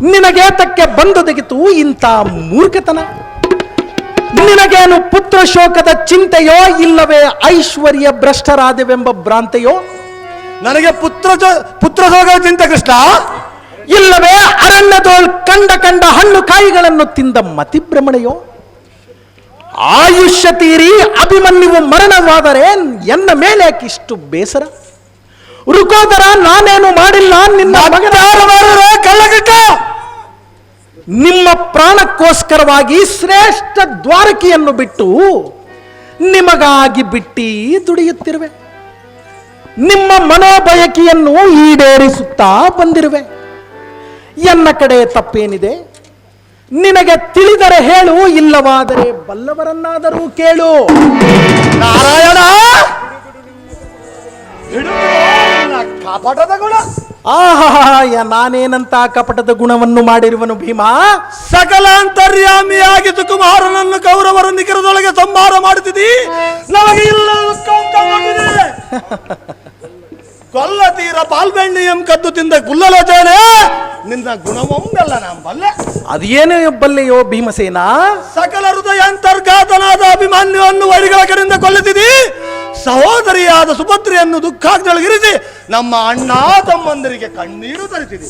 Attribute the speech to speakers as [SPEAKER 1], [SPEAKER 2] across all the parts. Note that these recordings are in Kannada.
[SPEAKER 1] ನಿನಗೇತಕ್ಕೆ ಬಂದೊದಗಿತು ಇಂಥ ಮೂರ್ಖತನ? ನಿನಗೇನು ಪುತ್ರ ಶೋಕದ ಚಿಂತೆಯೋ ಇಲ್ಲವೇ ಐಶ್ವರ್ಯ ಭ್ರಷ್ಟರಾದೆವೆಂಬ ಭ್ರಾಂತೆಯೋ?
[SPEAKER 2] ನನಗೆ ಪುತ್ರ ಪುತ್ರ ಶೋಕದ ಚಿಂತೆ ಕೃಷ್ಣ.
[SPEAKER 1] ಇಲ್ಲವೇ ಅರಣ್ಯದೋಳ್ ಕಂಡ ಕಂಡ ಹಣ್ಣು ಕಾಯಿಗಳನ್ನು ತಿಂದ ಮತಿಭ್ರಮಣೆಯೋ? ಆಯುಷ್ಯ ತೀರಿ ಅಭಿಮನ್ಯುವು ಮರಣವಾದರೆ ಎನ್ನ ಮೇಲೆ ಯಾಕಿಷ್ಟು ಬೇಸರ? ರುಕೋದರ ನಾನೇನು ಮಾಡಿಲ್ಲ ನಿನ್ನ
[SPEAKER 2] ಕಳ್ಳಗಟ್ಟ
[SPEAKER 1] ನಿಮ್ಮ ಪ್ರಾಣಕ್ಕೋಸ್ಕರವಾಗಿ ಶ್ರೇಷ್ಠ ದ್ವಾರಕಿಯನ್ನು ಬಿಟ್ಟು ನಿಮಗಾಗಿ ಬಿಟ್ಟಿ ದುಡಿಯುತ್ತಿರುವೆ. ನಿಮ್ಮ ಮನೋಬಯಕಿಯನ್ನು ಈಡೇರಿಸುತ್ತಾ ಬಂದಿರುವೆ. ಎನ್ನ ಕಡೆ ತಪ್ಪೇನಿದೆ? ನಿನಗೆ ತಿಳಿದರೆ ಹೇಳು ಇಲ್ಲವಾದರೆ ಬಲ್ಲವರನ್ನಾದರೂ ಕೇಳು.
[SPEAKER 2] ನಾರಾಯಣ! ಕಾಪಾಟದ ಗುಣ.
[SPEAKER 1] ಆಹಾ ನಾನೇನಂತ ಕಪಟದ ಗುಣವನ್ನು ಮಾಡಿರುವನು ಭೀಮಾ?
[SPEAKER 2] ಸಕಲ ಅಂತರ್ಯಾಮಿಯಾಗಿ ಕುಮಾರನನ್ನು ಕೌರವರ ನಿಖರದೊಳಗೆ ಸಂಹಾರ ಮಾಡುತ್ತಿದ್ದೀ. ನಮಗೆ ಇಲ್ಲ ಕೊಲ್ಲ ತೀರ ಪಾಲ್ಬೆಣ್ಣಿಯಂ ಕದ್ದು ತಿಂದ ಗುಲ್ಲಲೋಚನೆ ನಿನ್ನ ಗುಣವೊಂದಲ್ಲ ನಾನು ಬಲ್ಲೆ.
[SPEAKER 1] ಅದೇನು ಬಲ್ಲೆಯೋ ಭೀಮಸೇನ?
[SPEAKER 2] ಸಕಲ ಹೃದಯ ಅಂತರ್ಘಾತನಾದ ಅಭಿಮಾನ್ಯವನ್ನು ವೈರಿಗಳ ಕಡೆಯಿಂದ ಕೊಲ್ಲುತ್ತಿದ್ದಿ ಸಹೋದರಿಯಾದ ಸುಭದ್ರೆಯನ್ನು ದುಃಖಾಗ್ದೊಳಗಿರಿಸಿ ನಮ್ಮ ಅಣ್ಣ ತಮ್ಮಂದರಿಗೆ ಕಣ್ಣೀರು ತರಿಸಿದೆ.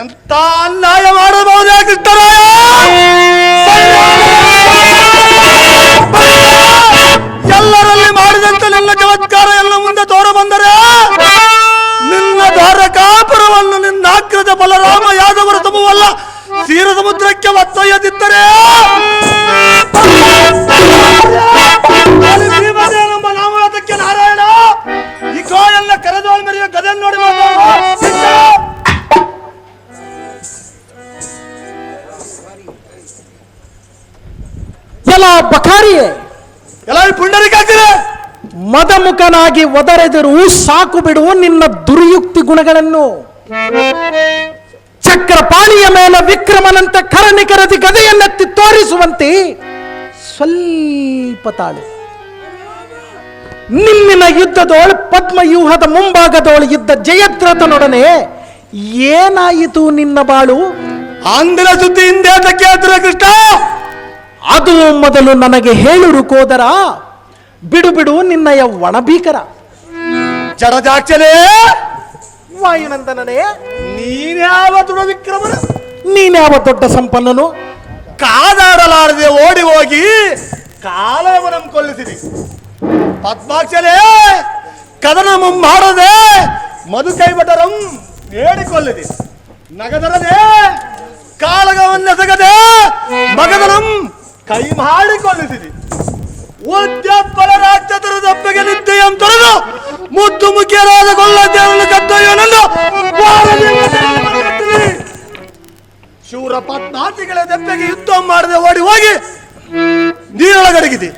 [SPEAKER 2] ಎಂತ ಅನ್ಯಾಯ ಮಾಡಬಹುದೇ ಕೃಷ್ಣರಾಯ? ಎಲ್ಲರಲ್ಲಿ ಮಾಡಿದಂತೆ ನನ್ನ ಚಮತ್ಕಾರ ಎಲ್ಲ ಮುಂದೆ ತೋರ ಬಂದರೆ ಬಲರಾಮ ಯಾದವರ ತಮವಲ್ಲ ತೀರ ಸಮುದ್ರಕ್ಕೆ ಒತ್ತೊಯ್ಯದಿದ್ದರೆ ನಾಮವಾದಕ್ಕೆ ನಾರಾಯಣ. ಈ ಎಲ್ಲ ಕರೆದೋಳ್ ಮೆರೆಯುವ ಗದೆ ನೋಡಿ
[SPEAKER 1] ಎಲ್ಲ ಬಕಾರಿಯೇ
[SPEAKER 2] ಎಲ್ಲ ಪುಂಡರಿಕಾಗ್ತಿದೆ
[SPEAKER 1] ಮದಮುಖನಾಗಿ ಒದರೆದರೂ ಸಾಕು ಬಿಡುವ ನಿನ್ನ ದುರ್ಯುಕ್ತಿ ಗುಣಗಳನ್ನು. ಚಕ್ರಪಾಣಿಯ ಮೇಲೆ ವಿಕ್ರಮನಂತ ಕರನಿಕರದಿ ಗದೆಯನ್ನೆತ್ತಿ ತೋರಿಸುವಂತೆ ಸ್ವಲ್ಪ ತಾಳು. ಯುದ್ಧದೋಳು ಪದ್ಮವ್ಯೂಹದ ಮುಂಭಾಗದೋಳು ಇದ್ದ ಜಯದ್ರಥನೊಡನೆ ಏನಾಯಿತು ನಿನ್ನ ಬಾಳು?
[SPEAKER 2] ಆಂಧ್ರ ಸುದ್ದಿ ಹಿಂದೆ ಕೇಳ್ತಿರ ಕೃಷ್ಣ
[SPEAKER 1] ಅದು ಮೊದಲು ನನಗೆ ಹೇಳು ರುಕೋದರ ಬಿಡು ಬಿಡು ನಿನ್ನಯ ಒಣಭೀಕರ.
[SPEAKER 2] ಜಡಜಾಕ್ಷನೇ!
[SPEAKER 1] ವಾಯುನಂದನನೇ,
[SPEAKER 2] ನೀನ್ಯಾವ ದೃಢ ವಿಕ್ರಮನು,
[SPEAKER 1] ನೀನ್ಯಾವ ದೊಡ್ಡ ಸಂಪನ್ನನು?
[SPEAKER 2] ಕಾದಾಡಲಾರದೆ ಓಡಿ ಹೋಗಿ ಕಾಲವನಂ ಕೊಲ್ಲಿಸಿದಿ. ಪದ್ಮಾಕ್ಷರೇ ಕದನ ಮುಂಬಾಡದೆ ಮಧು ಕೈಬಟರಂ ಹೇಳಿಕೊಳ್ಳಿದಿ ನಗದರದೆ, ಕಾಳಗವನ್ನೆಸಗದೆ ಮಗದರಂ ಕೈ ಮಾಡಿಕೊಳ್ಳಿಸಿದಿ ಉದ್ಯಪ್ಪಲ ರಾಜ್ಯತರ ದಪ್ಪಗೆ ನಿತ್ಯಂ ತೊರೆದು ಮುದ್ದು ಮುಖ್ಯರಾದ ಗೊಲ್ಲದೇವರನ್ನು ಕದ್ದೊಯ್ಯನನ್ನು ಶೂರ ಪತ್ನಾತಿಗಳ ದಪ್ಪೆಗೆ ಯುದ್ಧ ಮಾಡದೆ ಓಡಿ ಹೋಗಿ ನೀರೊಳಗಡಗಿದೆ.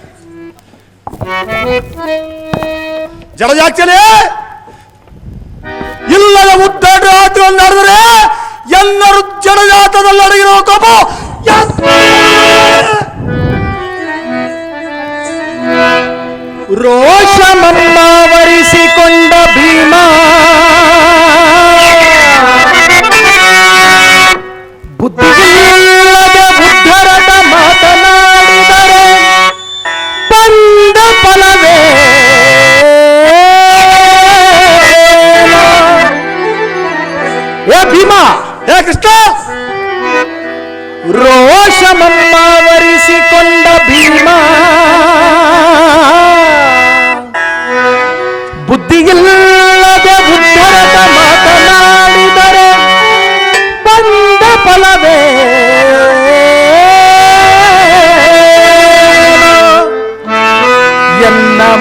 [SPEAKER 2] ಜಲಜಾಕ್ಷನೇ ಇಲ್ಲದ ಉದ್ದಾಟ ರಾತ್ರಿಯನ್ನು ನಡೆದರೆ ಎಲ್ಲರೂ ಜಡಜಾತದಲ್ಲಿ ಅಡಗಿರುವ ಕೋಪ
[SPEAKER 1] ರೋಷಮನ್ನಾವರಿಸಿಕೊಂಡ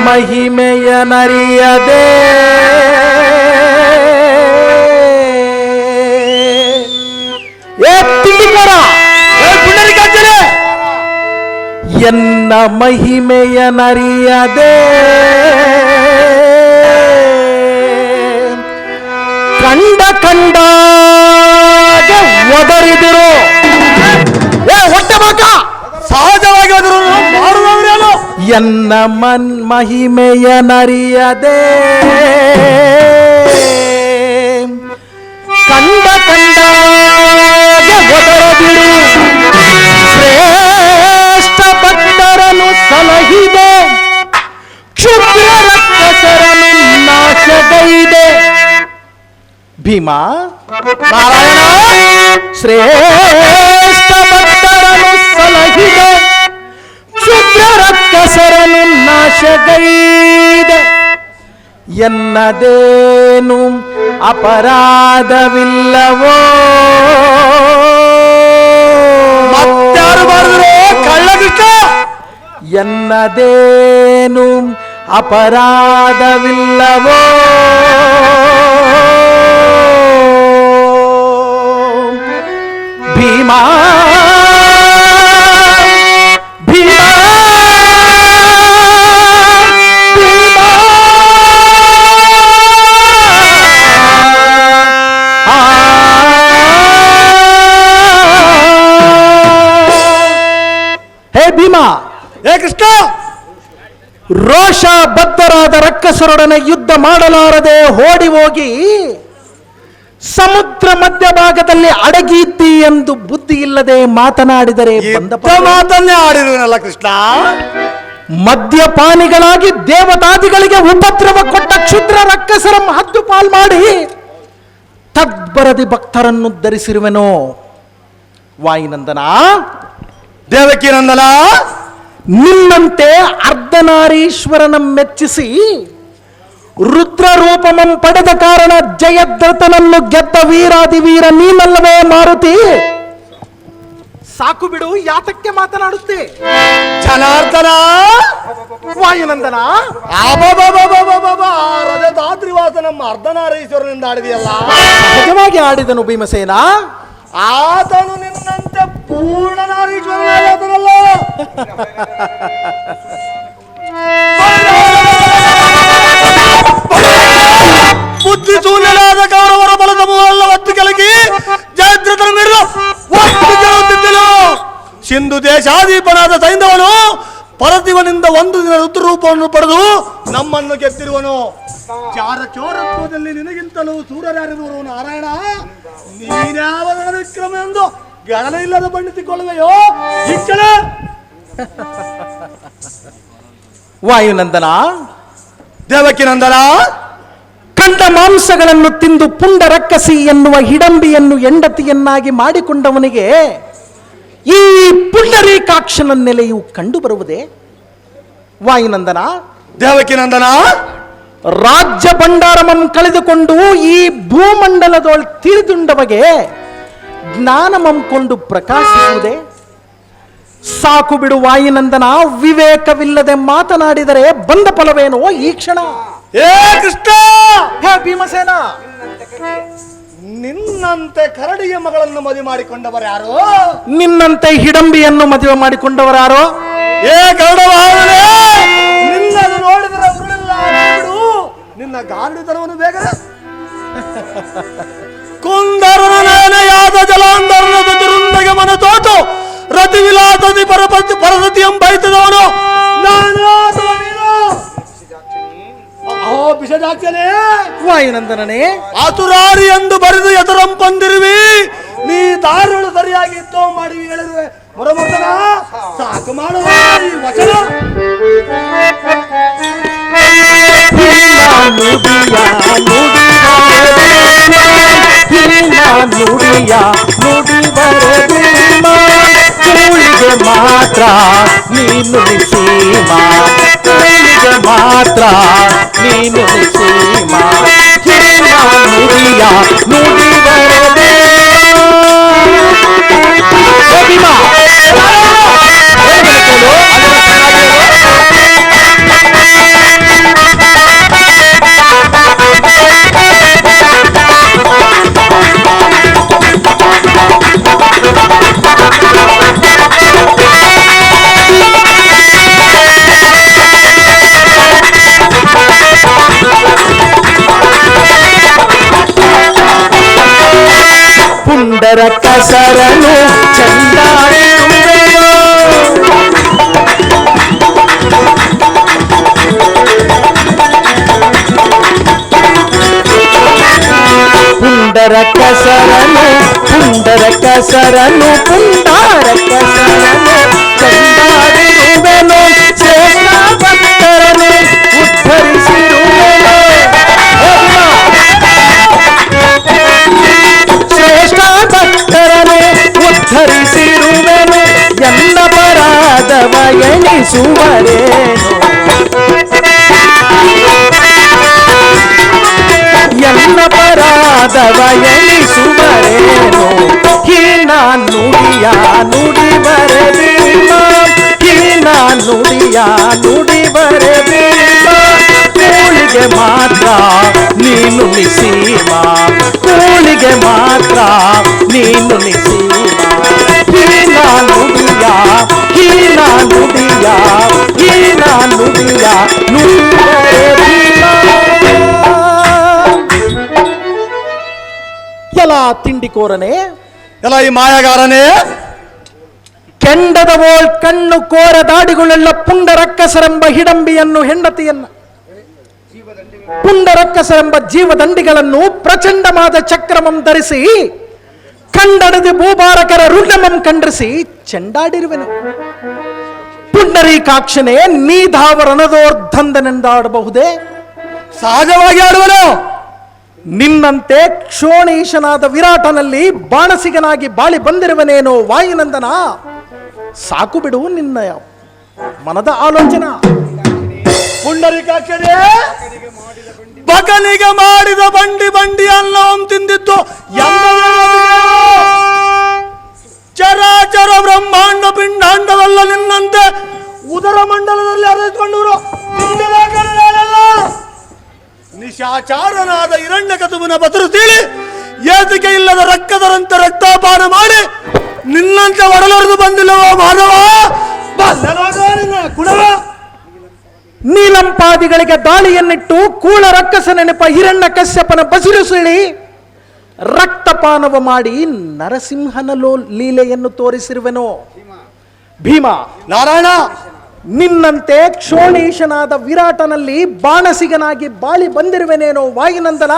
[SPEAKER 1] ಮಹಿಮೆಯ ನರಿಯದೆ! ಎನ್ನ ಮಹಿಮೆಯ ನರಿಯದೆ ಕಂಡ ಕಂಡಾಗ ಒದರಿದಿರು. ಏ ಹೊಟ್ಟೆ ಬಾಕ.
[SPEAKER 2] ಸಹಜವಾಗಿ ಒದರು ಮಾಡುವವರೇನು
[SPEAKER 1] ಎನ್ನ ಮನ್ ಮಹಿಮೆಯ ನರಿಯದೆ. ಕಂಡ ಬಿಡು. ಶ್ರೇಷ್ಠ ಭಕ್ತರನು ಸಲಹಿದೆ. ಕ್ಷುದ್ರ ರಕ್ಕಸರನ್ನು ನಾಶಗೈದೆ. ಭೀಮ,
[SPEAKER 2] ನಾರಾಯಣ,
[SPEAKER 1] ಶ್ರೇಷ್ಠ ಭಕ್ತರನು ಸಲಹಿದೆ. ಕ್ಷುದ್ರ ರಕ್ಕಸರನು ನಾಶಗೈದೆ ಎನ್ನದೇನು ಅಪರಾಧವಿಲ್ಲವೋ
[SPEAKER 2] ಮತ್ತಾರು ಮಾಡಿದ್ರು ಕಳ್ಳಗಿಷ್ಟ
[SPEAKER 1] ಎನ್ನದೇನು ಅಪರಾಧವಿಲ್ಲವೋ ಭೀಮಾ ಭೀಮಾ ರಕ್ಕಸರೊಡನೆ ಯುದ್ಧ ಮಾಡಲಾರದೆ ಓಡಿ ಹೋಗಿ ಸಮುದ್ರ ಮಧ್ಯಭಾಗದಲ್ಲಿ ಅಡಗಿದ್ದಿ ಎಂದು ಬುದ್ಧಿ ಇಲ್ಲದೆ ಮಾತನಾಡಿದರೆ.
[SPEAKER 2] ಮಾತನ್ನೇ ಆಡಿರುವನಲ್ಲ ಕೃಷ್ಣ.
[SPEAKER 1] ಮದ್ಯಪಾನಿಗಳಾಗಿ ದೇವತಾದಿಗಳಿಗೆ ಉಪದ್ರವ ಕೊಟ್ಟ ಕ್ಷುದ್ರ ರಕ್ಕಸರ ಹದ್ದು ಪಾಲ್ ಮಾಡಿ ತದ್ಬರದಿ ಭಕ್ತರನ್ನು ಧರಿಸಿರುವೆನೋ ವಾಯಿನಂದನ?
[SPEAKER 2] ದೇವಕಿ ನಂದನ
[SPEAKER 1] ನಿನ್ನಂತೆ ಅರ್ಧನಾರೀಶ್ವರನ ಮೆಚ್ಚಿಸಿ ರುದ್ರರೂಪಮಂ ಪಡೆದ ಕಾರಣ ಜಯದ್ರತನನ್ನು ಗೆದ್ದ ವೀರಾದಿ ವೀರ ನೀನಲ್ಲವೇ ಮಾರುತಿ? ಸಾಕು ಬಿಡು ಯಾತಕ್ಕೆ ಮಾತನಾಡುತ್ತೆ?
[SPEAKER 2] ಜನಾರ್ದನ?
[SPEAKER 1] ವಾಯುನಂದನ?
[SPEAKER 2] ರಜತಾದ್ರಿವಾಸ ನಮ್ಮ ಅರ್ಧನಾರೀಶ್ವರನಿಂದ ಆಡಿದೆಯಲ್ಲ.
[SPEAKER 1] ಸಹಜವಾಗಿ ಆಡಿದನು ಭೀಮಸೇನ?
[SPEAKER 2] ಆತನು ನಿನ್ನಂತೆ ಪೂರ್ಣ ಶೂನ್ಯನಾದ ಕೌರವರ ಬಲದ ಮೂಲ ಒತ್ತು ಸಿಂಧು ದೇಶಾದೀಪನಾದ ಸೈಂಧವನು ಪರದಿವನಿಂದ ಒಂದು ದಿನ ರುದ್ರರೂಪವನ್ನು ಪಡೆದು ನಮ್ಮನ್ನು ಗೆದ್ದಿರುವನು. ಚಾರ ಚೋರತ್ವದಲ್ಲಿ ನಿನಗಿಂತಲೂ ಸೂರ್ಯರಾರಿರುವರು ನಾರಾಯಣ. ನೀನ್ಯಾವ ವಿಕ್ರಮ ಎಂದು ಗಣನ ಇಲ್ಲದ ಬಣ್ಣಿಸಿಕೊಳ್ಳುವೆಯೋ? ಶಿಕ್ಷಣ
[SPEAKER 1] ವಾಯುನಂದನ,
[SPEAKER 2] ದೇವಕಿ ನಂದನ
[SPEAKER 1] ಕಂಡ ಮಾಂಸಗಳನ್ನು ತಿಂದು ಪುಂಡ ರಕ್ಕಸಿ ಎನ್ನುವ ಹಿಡಂಬಿಯನ್ನು ಹೆಂಡತಿಯನ್ನಾಗಿ ಮಾಡಿಕೊಂಡವನಿಗೆ ಈ ಪುಂಡರೀಕಾಕ್ಷನ ನೆಲೆಯು ಕಂಡು ಬರುವುದೇ ವಾಯುನಂದನ
[SPEAKER 2] ದೇವಕಿ ನಂದನ?
[SPEAKER 1] ರಾಜ್ಯ ಭಂಡಾರಮಂ ಕಳೆದುಕೊಂಡು ಈ ಭೂಮಂಡಲದೊಳ ತಿಳಿದುಂಡವಗೆ ಜ್ಞಾನಮಂ ಕೊಂಡು ಪ್ರಕಾಶಿಸುವುದೇ? ಸಾಕು ಬಿಡು ವಾಯುನಂದನ ವಿವೇಕವಿಲ್ಲದೆ ಮಾತನಾಡಿದರೆ ಬಂದ ಫಲವೇನೋ ಈ ಕ್ಷಣ?
[SPEAKER 2] ಏ ಕೃಷ್ಣ!
[SPEAKER 1] ಹೇ ಭೀಮಸೇನ!
[SPEAKER 2] ನಿನ್ನಂತೆ ಕರಡಿಯ ಮಗಳನ್ನು ಮದುವೆ ಮಾಡಿಕೊಂಡವರು ಯಾರು?
[SPEAKER 1] ನಿನ್ನಂತೆ ಹಿಡಂಬಿಯನ್ನು ಮದುವೆ ಮಾಡಿಕೊಂಡವರಾರೋ
[SPEAKER 2] ಏ ಕರಡವಾಹನೇ ನಿನ್ನನ್ನು ನೋಡಿದರೆ ಉರುಳಿಲ್ಲ ಬಿಡು ನಿನ್ನ ಗಾಂಡಿತನವನ್ನು ಬೇಗ ಕುಂದರನ ನೇನೆಯಾದ ಜಲಾಂಧರನ ದುರುಂದಗೆ ಮನ ತೋತು ರತಿ ವಿಲಾಸದಿ ಪರಪತಿ ಪರಸತಿ ಎಂಬೈತದವನು ನಾನು ನೀನು
[SPEAKER 1] ವಾಯುನಂದನನೇ
[SPEAKER 2] ಆತುರಾರಿ ಎಂದು ಬರೆದು ಎದುರಂಪಂದಿರುವಿ ನೀ ದಾರುಗಳು ಸರಿಯಾಗಿ ತೋ ಮಾಡಿ ಹೇಳಿರುವೆ ಮೊರಮೊದಲ ಸಾಕು ಮಾಡುವ ಈ ವಚನ
[SPEAKER 1] ನುಡಿಯ ನುಡಿಯ ಮಾತ್ರ ನೀನು ಸೀಮಾ ಕೂಳಿಗೆ ಮಾತ್ರ ನೀನು ಸೀಮಾ ನುಡಿಯ ನುಡಿದರೆ కొండరక్క సరను చందాడి పుండరక సరను పుండరక సరను పుండారక ಸುವರೇನು ಎಲ್ಲ ಪರಾಧವ ಎನಿಸುವರೇನು ಹೀನ ನುಡಿಯ ನುಡಿ ಬರೆದಿಲ್ಲ ಹೀನ ನುಡಿಯ ನುಡಿ ಬರೆದಿಲ್ಲ ಕೂಳಿಗೆ ಮಾತ್ರ ನೀನು ನಿಸೀಮ ಕೋಳಿಗೆ ಮಾತ್ರ ನೀನು ನಿಸೀಮ ಹೀನ ನುಡಿಯ ಹೀನ ನುಡಿಯ ಹೀನ ನುಡಿಯ ಎಲ್ಲ ತಿಂಡಿಕೋರನೇ
[SPEAKER 2] ಎಲ್ಲ ಈ ಮಾಯಗಾರನೇ.
[SPEAKER 1] ಕೆಂಡದವೋಳ್ ಕಣ್ಣು ಕೋರ ದಾಡಿಗಳುಳ್ಳ ಪುಂಡರಕ್ಕಸರೆಂಬ ಹಿಡಂಬಿಯನ್ನು ಹೆಂಡತಿಯನ್ನ ಪುಂಡರಕ್ಕಸರೆಂಬ ಜೀವದಂಡಿಗಳನ್ನು ಪ್ರಚಂಡವಾದ ಚಕ್ರಮಂ ಧರಿಸಿ ಕಂಡಡದಿ ಭೂಭಾರಕರ ರುಂಡಮಂ ಕಂಡರಿಸಿ ಚೆಂಡಾಡಿರುವೆನು. ಪುಂಡರೀಕಾಕ್ಷನೇ ನೀಧಾವರಣದೋರ್ಧಂದನೆಂದಾಡಬಹುದೇ?
[SPEAKER 2] ಸಹಜವಾಗಿ ಆಡುವನು.
[SPEAKER 1] ನಿನ್ನಂತೆ ಕ್ಷೋಣೀಶನಾದ ವಿರಾಟನಲ್ಲಿ ಬಾಣಸಿಗನಾಗಿ ಬಾಳಿ ಬಂದಿರುವನೇನೋ ವಾಯುನಂದನ. ಸಾಕು ಬಿಡು ನಿನ್ನ ಮನದ ಆಲೋಚನಾ.
[SPEAKER 2] ಪುಂಡರಿಕಾಕ್ಷನೇ. ಬಕನಿಗೆ ಮಾಡಿದ ಬಂಡಿ ಬಂಡಿ ಅನ್ನೋಂ ತಿಂದಿತ್ತು. ಚರಾಚರ ಬ್ರಹ್ಮಾಂಡ ಪಿಂಡಾಂಡವಲ್ಲ ನಿನ್ನಂತೆ ಉದರ ಮಂಡಲದಲ್ಲಿ ಹರಿದುಕೊಂಡವರು ನಿಶಾಚಾರನಾದ ಹಿರಣ್ಯ ಕತುವಿನ ಬದರು ತೀಳಿ ಏತಿಕೆ ಇಲ್ಲದ ರಕ್ತದರಂತೆ ರಕ್ತಾಪಾನ ಮಾಡಿ, ನಿನ್ನಂತೆ ಒಡಲೊಡೆದು ಬಂದಿಲ್ಲವೋ ಮಾನವ ಬಲ್ಲನಾದ ಗುಣವ
[SPEAKER 1] ನೀಲಂಪಾದಿಗಳಿಗೆ ದಾಳಿಯನ್ನಿಟ್ಟು ಕೂಳ ರಕ್ಕಸ ನೆನಪ ಹಿರಣ್ಣ ಕಶ್ಯಪನ ಬಸಿರು ಸುಳಿ ರಕ್ತಪಾನವ ಮಾಡಿ ನರಸಿಂಹನಲೋ ಲೀಲೆಯನ್ನು ತೋರಿಸಿರುವೆನೋ. ಭೀಮ
[SPEAKER 2] ನಾರಾಯಣ!
[SPEAKER 1] ನಿನ್ನಂತೆ ಕ್ಷೋಣೀಶನಾದ ವಿರಾಟನಲ್ಲಿ ಬಾಣಸಿಗನಾಗಿ ಬಾಳಿ ಬಂದಿರುವೆನೇನೋ ವಾಯುನಂದನ.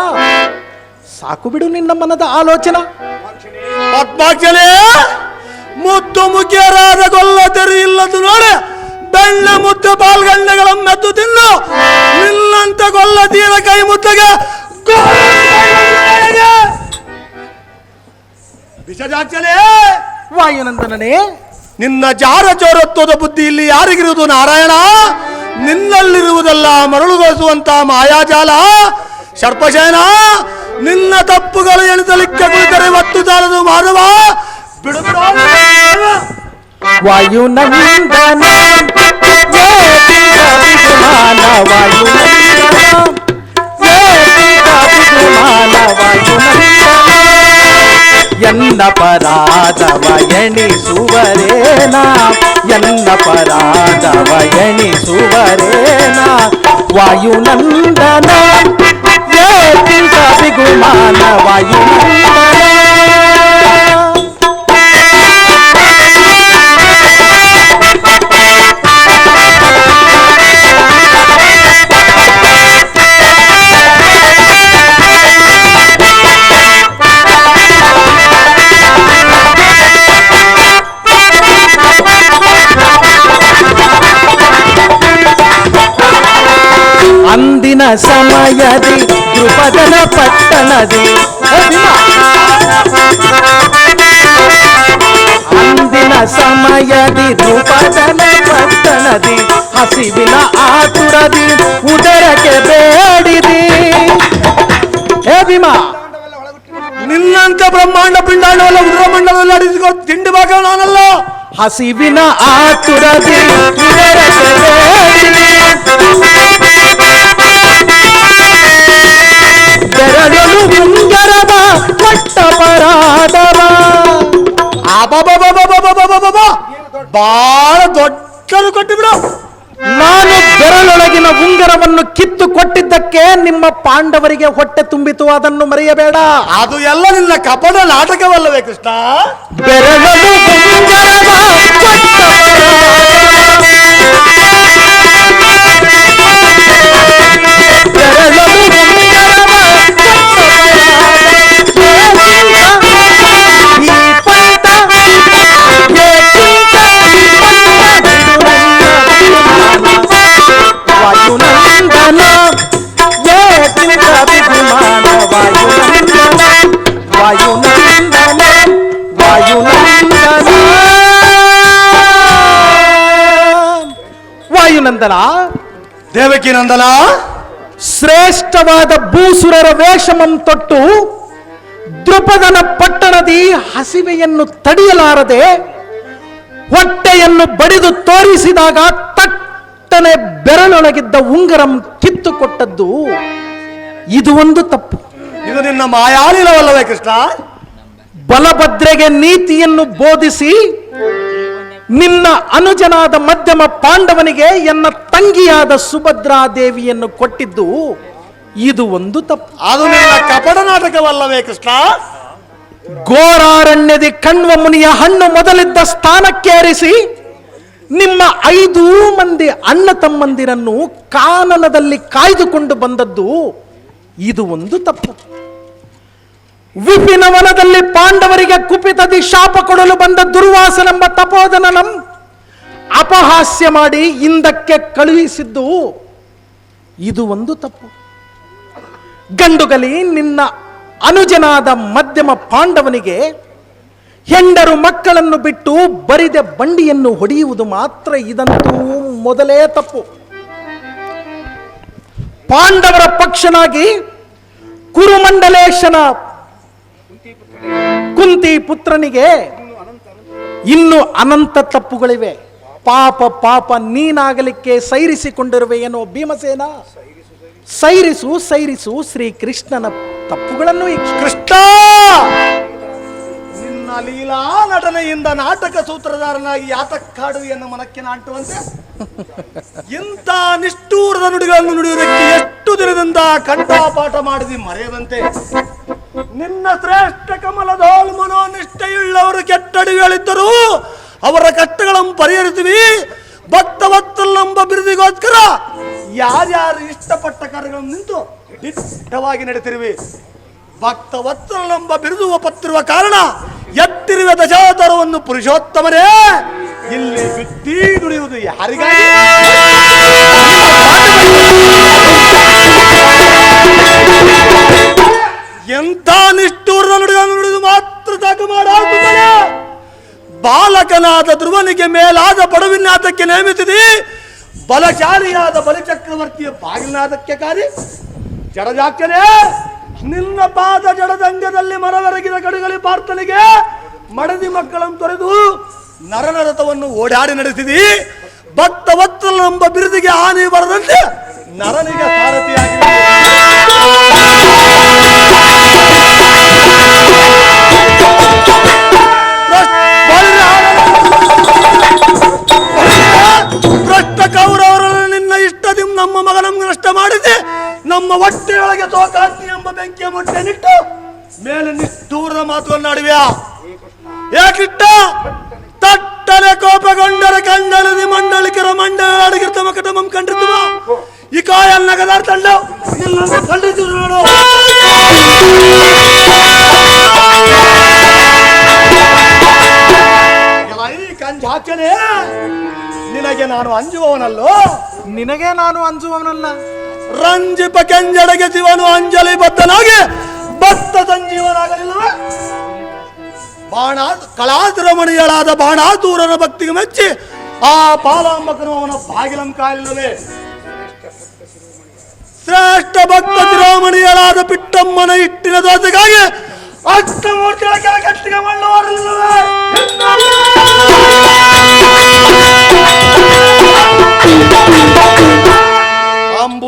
[SPEAKER 1] ಸಾಕು ಬಿಡು ನಿನ್ನ ಮನದ ಆಲೋಚನ.
[SPEAKER 2] ಮುದ್ದು ಮುಖ್ಯರಾದ ಗೊಲ್ಲ ತೆರಿ ಇಲ್ಲದು ನೋಡಿ. ಬೆಳ್ಳ ಮುದ್ದು ಬಾಲ್ಗಂಡೆಗಳ ಮೆದ್ದು ತಿನ್ನು. ನಿನ್ನಂತ ಗೊಲ್ಲ ತೀರ ಕೈ ಮುದ್ದಗೆ ವಾಯುನಂದನೇ
[SPEAKER 1] ವಾಯುನಂದನನೇ.
[SPEAKER 2] ನಿನ್ನ ಜಾರ ಚೋರತ್ವದ ಬುದ್ಧಿ ಇಲ್ಲಿ ಯಾರಿಗಿರುವುದು ನಾರಾಯಣ? ನಿನ್ನಲ್ಲಿರುವುದಲ್ಲ ಮರಳುಗೊಳಿಸುವಂತ ಮಾಯಾಜಾಲ. ಸರ್ಪಶಯನ. ನಿನ್ನ ತಪ್ಪುಗಳು ಎಣಿಸಲಿಕ್ಕೆ ಕುಳಿತರೆ ಮತ್ತು ಜಾಲದು ಮಾಧವ. ಬಿಡು ಬಿಡು.
[SPEAKER 1] ವಾಯುನಂದನ ಎನ್ನ ಪರಾಧವ ಎಣಿಸುವರೇನ ಎನ್ನ ಪರಾಧವ ಎಣಿಸುವರೇನ ವಾಯುನಂದನ ಏತಿಕ ವಿಗುಮಾನ ವಾಯುನಂದನ ಅಂದಿನ ಸಮಯದಿ ದೃಪದನ ಪಟ್ಟಣದಿ ಅಭಿಮ. ಅಂದಿನ ಸಮಯದಿ ದೃಪದನ ಪಟ್ಟಣದಿ ಹಸಿವಿನ ಆತುರದಿ ಉದರಕ್ಕೆ ಬೇಡಿದಿ ಹೇ ಭೀಮ
[SPEAKER 2] ನಿನ್ನಂತ ಬ್ರಹ್ಮಾಂಡ ಪಿಂಡಾಂಡವಲ್ಲ ಉದ್ರಮಂಡಲದಲ್ಲಿ ಅಡಿಸಿಕೊ ತಿಂಡಿ ಭಾಗ ನಾನಲ್ಲ
[SPEAKER 1] ಹಸಿವಿನ ಆತುರದಿ ಉದರಕ್ಕೆ ಬೇಡಿದಿ ಕೊಟ್ಟಿದ್ದಕ್ಕೆ ನಿಮ್ಮ ಪಾಂಡವರಿಗೆ ಹೊಟ್ಟೆ ತುಂಬಿತು ಅದನ್ನು ಮರೆಯಬೇಡ.
[SPEAKER 2] ಅದು ಎಲ್ಲ ನಿನ್ನ ಕಪಟ ನಾಟಕವಲ್ಲವೇ ಕೃಷ್ಣ?
[SPEAKER 1] ಬೆರಳಲು ನಂದನ?
[SPEAKER 2] ದೇವಕಿ ನಂದನ?
[SPEAKER 1] ಶ್ರೇಷ್ಠವಾದ ಭೂಸುರರ ವೇಷಮಂ ತೊಟ್ಟು ದೃಪದನ ಪಟ್ಟಣದಿ ಹಸಿವೆಯನ್ನು ತಡೆಯಲಾರದೆ ಹೊಟ್ಟೆಯನ್ನು ಬಡಿದು ತೋರಿಸಿದಾಗ ತಟ್ಟನೆ ಬೆರಳೊಳಗಿದ್ದ ಉಂಗರಂ ಕಿತ್ತು ಕೊಟ್ಟದ್ದು ಇದು ಒಂದು ತಪ್ಪು.
[SPEAKER 2] ಇದು ನಿನ್ನ ಮಾಯಾಲೀಲವಲ್ಲವೇ ಕೃಷ್ಣ?
[SPEAKER 1] ಬಲಭದ್ರೆಗೆ ನೀತಿಯನ್ನು ಬೋಧಿಸಿ ನಿನ್ನ ಅನುಜನಾದ ಮಧ್ಯಮ ಪಾಂಡವನಿಗೆ ಎನ್ನ ತಂಗಿಯಾದ ಸುಭದ್ರಾ ದೇವಿಯನ್ನು ಕೊಟ್ಟಿದ್ದು ಇದು ಒಂದು ತಪ್ಪು.
[SPEAKER 2] ಅದು ನಿನ್ನ ಕಪಟ ನಾಟಕವಲ್ಲವೇ ಕೃಷ್ಣ?
[SPEAKER 1] ಘೋರಾರಣ್ಯದಿ ಕಣ್ವ ಮುನಿಯ ಹಣ್ಣು ಮೊದಲಿದ್ದ ಸ್ಥಾನಕ್ಕೇರಿಸಿ ನಿಮ್ಮ ಐದು ಮಂದಿ ಅಣ್ಣ ತಮ್ಮಂದಿರನ್ನು ಕಾನನದಲ್ಲಿ ಕಾಯ್ದುಕೊಂಡು ಬಂದದ್ದು ಇದು ಒಂದು ತಪ್ಪು. ವಿಪಿನ ವನದಲ್ಲಿ ಪಾಂಡವರಿಗೆ ಕುಪಿತದಿ ಶಾಪ ಕೊಡಲು ಬಂದ ದುರ್ವಾಸನೆಂಬ ತಪೋದನನಂ ಅಪಹಾಸ್ಯ ಮಾಡಿ ಹಿಂದಕ್ಕೆ ಕಳುಹಿಸಿದ್ದು ಇದು ಒಂದು ತಪ್ಪು. ಗಂಡುಗಲಿ, ನಿನ್ನ ಅನುಜನಾದ ಮಧ್ಯಮ ಪಾಂಡವನಿಗೆ ಹೆಂಡರು ಮಕ್ಕಳನ್ನು ಬಿಟ್ಟು ಬರಿದ ಬಂಡಿಯನ್ನು ಹೊಡೆಯುವುದು ಮಾತ್ರ ಇದಂತೂ ಮೊದಲೇ ತಪ್ಪು. ಪಾಂಡವರ ಪಕ್ಷನಾಗಿ ಕುರುಮಂಡಲೇಶನ ಕುಂತಿ ಪುತ್ರನಿಗೆ ಇನ್ನು ಅನಂತ ತಪ್ಪುಗಳಿವೆ. ಪಾಪ ಪಾಪ ನೀನಾಗಲಿಕ್ಕೆ ಸೈರಿಸಿಕೊಂಡಿರುವೆ ಏನೋ ಭೀಮಸೇನ. ಸೈರಿಸು ಸೈರಿಸು ಶ್ರೀಕೃಷ್ಣನ ತಪ್ಪುಗಳನ್ನು ಈ
[SPEAKER 2] ಕೃಷ್ಣ! ಲೀಲಾ ನಟನೆಯಿಂದ ನಾಟಕ ಸೂತ್ರಧಾರನಾಗಿ ಯಾತಕ್ಕಾಡು ಎನ್ನು ಮನಕ್ಕೆ ನಾಟುವಂತೆ? ಇಂಥ ನಿಷ್ಠೂರದ ನುಡಿಗಳನ್ನು ನುಡಿಯುವುದಕ್ಕೆ ಎಷ್ಟು ದಿನದಿಂದ ಕಂಠಪಾಠ ಮಾಡಿದಿ ಮರೆಯದಂತೆ? ನಿನ್ನ ಶ್ರೇಷ್ಠ ಕಮಲದೋಳು ಮನೋನಿಷ್ಠೆಯುಳ್ಳವರು ಕೆಟ್ಟಡಿಗಳಿದ್ದರು ಅವರ ಕಷ್ಟಗಳನ್ನು ಪರಿಹರಿಸಿವಿ ಭಕ್ತವತ್ತಲ್ಲಂಬ ಬಿರುದಿಗೋಸ್ಕರ ಯಾರ್ಯಾರು ಇಷ್ಟಪಟ್ಟ ಕಾರ್ಯಗಳನ್ನು ನಿಂತು ದಿಟ್ಟವಾಗಿ ನಡೆತಿರುವಿ ಭಕ್ತವತ್ಸಲೆಂಬ ಬಿರುದು ಒಪ್ಪತ್ತಿರುವ ಕಾರಣ ಎತ್ತಿರುವ ದಶಾವತಾರವನ್ನು ಪುರುಷೋತ್ತಮರೇ ಇಲ್ಲಿ ಬಿತ್ತಿ ದುಡಿಯುವುದು ಯಾರಿಗಾಗಿ? ಎಂಥ ನಿಷ್ಠೂರ ನುಡಿದು ಮಾತ್ರ ಸಾಕು ಮಾಡಾಗುತ್ತದೆ ಬಾಲಕನಾದ ಧ್ರುವನಿಗೆ ಮೇಲಾದ ಪಡವಿನಾಥಕ್ಕೆ ನೇಮಿಸಿದಿ. ಬಲಶಾಲಿಯಾದ ಬಲಿಚಕ್ರವರ್ತಿಯ ಬಾಗಿಲನಾದಕ್ಕೆ ಕಾರಿ ಜಡಜಾಕ್ಷನೇ ನಿನ್ನ ಪಾದ ಜಡದಂಗದಲ್ಲಿ ಮರವರಗಿದ ಕಡುಗಲಿ ಪಾರ್ಥನಿಗೆ ಮಡದಿ ಮಕ್ಕಳನ್ನು ತೊರೆದು ನರನರಥವನ್ನು ಓಡಾಡಿ ನಡೆಸಿದಿ. ಭಕ್ತ ನಂಬ ಬಿರುದಿಗೆ ಹಾನಿ ಬರದಂತೆ ನರನಿಗೆ ಸಾರಥಿಯಾಗಿ ಭ್ರಷ್ಟ ಕೌರವರನ್ನು ನಿನ್ನ ಇಷ್ಟದಿಂದ ನಮ್ಮ ಮಗನನ್ನು ನಷ್ಟ ಮಾಡಿದೆ. ನಮ್ಮ ಹೊಟ್ಟೆಯೊಳಗೆ ತೋಕಾಂತಿ ಎಂಬ ಬೆಂಕಿಯ ಮೊಟ್ಟೆ ನಿಟ್ಟು ಮೇಲೆ ನಿಷ್ಠೂರದ ಮಾತುಗಳನ್ನಾಡುವ್ಯಾ ಯಾಕಿಟ್ಟ ತಟ್ಟನೆ ಕೋಪಗೊಂಡರ ಕಂಡಳದಿ ಮಂಡಳಿಕರ ಮಂಡಳ ಅಡಗಿರ್ತ ಮಕಟಮಂ ಕಂಡಿರ್ತವ. ಈ ಕಾಯಲ್ ನಗದಾರ್ ತಂಡ ಖಂಡಿಸಿದ್ರು ನೋಡು. ಕಂಜಾಚನೆ ನಿನಗೆ ನಾನು ಅಂಜುವವನಲ್ಲೋ?
[SPEAKER 1] ನಿನಗೆ ನಾನು ಅಂಜುವವನಲ್ಲ.
[SPEAKER 2] ರಂಜಿಪ ಕೆಂಜಡೆಗೆ ಶಿವನು ಅಂಜಲಿ ಬದ್ಧನಾಗಿ ಬತ್ತ ಸಂಜೀವನಾಗಲಿಲ್ಲ ಬಾಣ ಕಲಾದ್ರಮಣಿಯಳಾದ ಬಾಣಾತೂರನ ಭಕ್ತಿಗೆ ಮೆಚ್ಚಿ ಆ ಪಾಲಾಂಬಕನು ಅವನ ಬಾಗಿಲಂ ಶ್ರೇಷ್ಠ ಭಕ್ತ ಶಿರೋಮಣಿಗಳಾದ ಪಿಟ್ಟಮ್ಮನ ಇಟ್ಟಿನ ದೋಸೆಗಾಗಿ ಅಷ್ಟಮೂರ್ತಿಗಳ ಕೆಲ ಕಟ್ಟಿಗೆ ಮಾಡುವವರಿಲ್ಲವೇ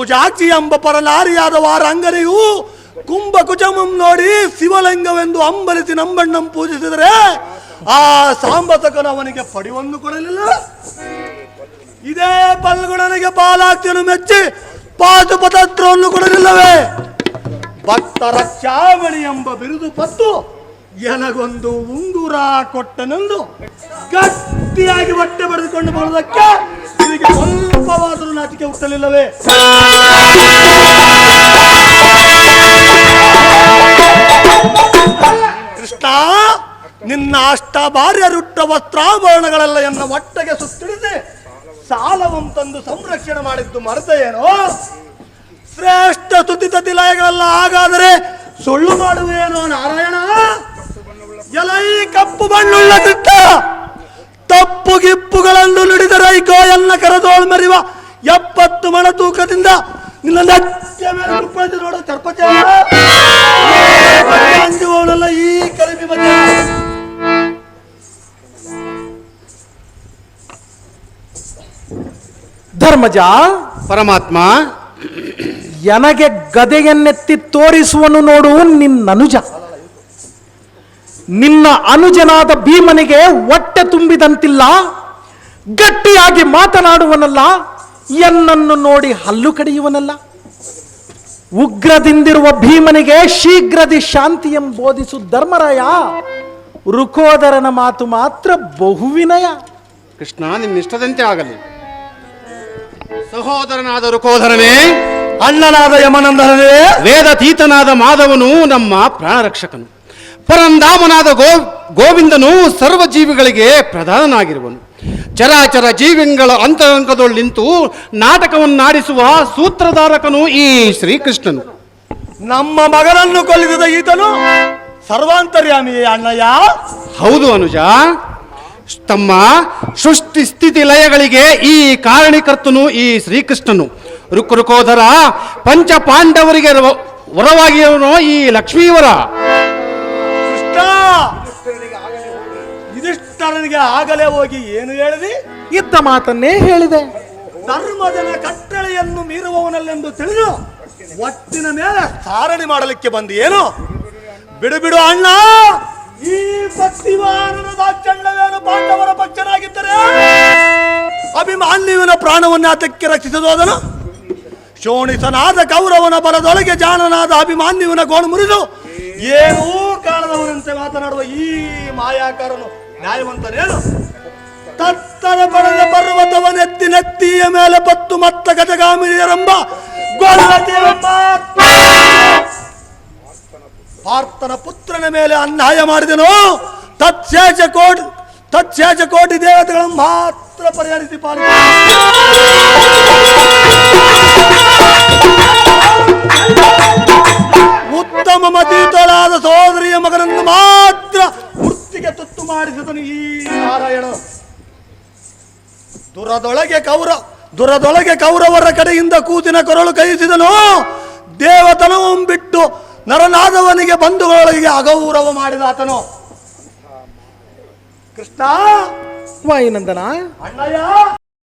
[SPEAKER 2] ಅಂಬುಜಾಕ್ಷಿ ಎಂಬ ಪರನಾರಿಯಾದ ವಾರಂಗನೆಯು ಕುಂಭ ಕುಚಮಂ ನೋಡಿ ಶಿವಲಿಂಗವೆಂದು ಅಂಬಲಿಸಿ ನಂಬಣ್ಣಂ ಪೂಜಿಸಿದರೆ ಆ ಸಾಂಬತಕನು ಅವನಿಗೆ ಪಡಿವನ್ನು ಕೊಡಲಿಲ್ಲ. ಇದೇ ಪಲ್ಗುಣನಿಗೆ ಪಾಲಾಕ್ಷನು ಮೆಚ್ಚಿ ಪಾಶುಪತತ್ರವನ್ನು ಕೊಡಲಿಲ್ಲವೇ. ಭಕ್ತರ ಚಾವಳಿ ಎಂಬ ಬಿರುದು ಪತ್ತು ಎನಗೊಂದು ಉಂಗುರ ಕೊಟ್ಟನೆಂದು ಗಟ್ಟಿಯಾಗಿ ಬಟ್ಟೆ ಬರೆದುಕೊಂಡು ಬರುವುದಕ್ಕೆ ಇದಕ್ಕೆ ಸ್ವಲ್ಪವಾದರೂ ನಾಟಿಕೆ ಹುಟ್ಟಲಿಲ್ಲವೇ? ಕೃಷ್ಣ, ನಿನ್ನ ಅಷ್ಟ ಭಾರ್ಯ ರುಟ್ಟ ವಸ್ತ್ರಾಭರಣಗಳೆಲ್ಲ ಎನ್ನ ಒಟ್ಟೆಗೆ ಸಾಲವನ್ನು ತಂದು ಸಂರಕ್ಷಣೆ ಮಾಡಿದ್ದು ಮರೆತ ಏನೋ ಶ್ರೇಷ್ಠ ತುತಿತ ತಿಲಯಗಳೆಲ್ಲ ಹಾಗಾದರೆ ಸುಳ್ಳು ಮಾಡುವೇನೋ ನಾರಾಯಣ? ಎಲೈ ಕಪ್ಪು ಬಣ್ಣುಳ್ಳ ದಿಟ್ಟ ತಪ್ಪು ಗಿಪ್ಪುಗಳನ್ನು ನುಡಿದ ರೈಕೋ ಎಲ್ಲ ಕರದೋಳು ಮರಿವ ಎಪ್ಪತ್ತು ಮಣ ತೂಕದಿಂದ ನಿನ್ನ ನೋಡು ಈ
[SPEAKER 1] ಧರ್ಮಜ
[SPEAKER 3] ಪರಮಾತ್ಮ
[SPEAKER 1] ಎನಗೆ ಗದೆಯನ್ನೆತ್ತಿ ತೋರಿಸುವನು ನೋಡು ನಿನ್ನ ಅನುಜ. ನಿನ್ನ ಅನುಜನಾದ ಭೀಮನಿಗೆ ಹೊಟ್ಟೆ ತುಂಬಿದಂತಿಲ್ಲ? ಗಟ್ಟಿಯಾಗಿ ಮಾತನಾಡುವನಲ್ಲ? ಎನ್ನನ್ನು ನೋಡಿ ಹಲ್ಲು ಕಡಿಯುವನಲ್ಲ? ಉಗ್ರದಿಂದಿರುವ ಭೀಮನಿಗೆ ಶೀಘ್ರದಿ ಶಾಂತಿ ಎಂಬೋಧಿಸು ಧರ್ಮರಾಯ. ರುಕೋದರನ ಮಾತು ಮಾತ್ರ ಬಹುವಿನಯ.
[SPEAKER 3] ಕೃಷ್ಣ ನಿನ್ನಿಷ್ಟದಂತೆ ಆಗಲಿ. ಸಹೋದರನಾದ ರುಕೋದರನೇ
[SPEAKER 2] ಅಣ್ಣನಾದ ಯಮನಂದನೇ
[SPEAKER 3] ವೇದತೀತನಾದ ಮಾಧವನು ನಮ್ಮ ಪ್ರಾಣರಕ್ಷಕನು. ಪರಂಧಾಮನಾದ ಗೋ ಗೋವಿಂದನು ಸರ್ವ ಜೀವಿಗಳಿಗೆ ಪ್ರಧಾನನಾಗಿರುವನು. ಚರಾಚರ ಜೀವಿಗಳ ಅಂತರಂಗದಲ್ಲಿ ನಿಂತು ನಾಟಕವನ್ನಾಡಿಸುವ ಸೂತ್ರಧಾರಕನು ಈ ಶ್ರೀಕೃಷ್ಣನು.
[SPEAKER 2] ನಮ್ಮ ಮಗನನ್ನು ಕೊಲ್ಲಿಸಿದ ಈತನು ಸರ್ವಾಂತರ್ಯಾಮಿ ಅಣ್ಣಯ್ಯ?
[SPEAKER 3] ಹೌದು ಅನುಜ. ತಮ್ಮ ಸೃಷ್ಟಿ ಸ್ಥಿತಿ ಲಯಗಳಿಗೆ ಈ ಕಾರಣೀಕರ್ತನು ಈ ಶ್ರೀಕೃಷ್ಣನು. ರುಕ್ ರುಕೋದರ ಪಂಚ ಪಾಂಡವರಿಗೆ ವರವಾಗಿರುವನು ಈ ಲಕ್ಷ್ಮೀವರ.
[SPEAKER 2] ಇದಿಷ್ಟರನಿಗೆ ಆಗಲೇ ಹೋಗಿ ಏನು ಹೇಳಿದಿ?
[SPEAKER 1] ಇದ್ದ ಮಾತನ್ನೇ ಹೇಳಿದೆ.
[SPEAKER 2] ಧರ್ಮದನ ಕಟ್ಟಳೆಯನ್ನು ಮೀರುವವನಲ್ಲೆಂದು ತಿಳಿದು ಒಟ್ಟಿನ ಮೇಲೆ ಧಾರಣೆ ಮಾಡಲಿಕ್ಕೆ ಬಂದು ಏನು ಬಿಡು ಬಿಡು ಅಣ್ಣ ಈ ಭಕ್ತಿವಾನನ ದಾಚಂಡವೇನು ಪಾಂಡವರ ಪಕ್ಷನಾಗಿದ್ದರೆ ಅಭಿಮಾನ್ಯುವಿನ ಪ್ರಾಣವನ್ನು ಆತಕ್ಕೆ ರಕ್ಷಿಸದೋದನು ಶೋಣಿಸನಾದ ಕೌರವನ ಬಲದೊಳಗೆ ಜಾಣನಾದ ಅಭಿಮಾನ್ಯುವಿನ ಗೋಣ ಮುರಿದು ಏನೂ ಕಾಣದವನಂತೆ ಮಾತನಾಡುವ ಈ ಮಾಯಾಕಾರನು ನ್ಯಾಯವಂತನೇನು ತತ್ತರ ಪಡೆದ ಪರ್ವತವನೆತ್ತಿ ನೆತ್ತಿಯ ಮೇಲೆ ಪತ್ತು ಮತ್ತ ಗಜಗಾಮಿನಿಯರೆಂಬ ಪಾರ್ಥನ ಪುತ್ರನ ಮೇಲೆ ಅನ್ಯಾಯ ಮಾಡಿದನು? ತತ್ಸೇಜ ಕೋಟಿ ತತ್ಸೇಜ ಕೋಟಿ ದೇವತೆಗಳನ್ನು ಮಾತ್ರ ಪರಿಹರಿಸಿ ಪಾಲ ಉತ್ತಮ ಮತೀತಳಾದ ಸೋದರಿಯ ಮಗನನ್ನು ಮಾತ್ರ ಮೃತ್ತಿಗೆ ತುತ್ತು ಮಾಡಿಸಿದನು ಈ ನಾರಾಯಣ. ದುರದೊಳಗೆ ಕೌರ ದುರದೊಳಗೆ ಕೌರವರ ಕಡೆಯಿಂದ ಕೂತಿನ ಕೊರಳು ಕೈಸಿದನು. ದೇವತನವಂ ಬಿಟ್ಟು ನರನಾದವನಿಗೆ ಬಂಧುಗಳೊಳಗೆ ಅಗೌರವ ಮಾಡಿದ ಆತನು. ಕೃಷ್ಣ
[SPEAKER 1] ವಾಯುನಂದನ?
[SPEAKER 2] ಅಣ್ಣಯ್ಯ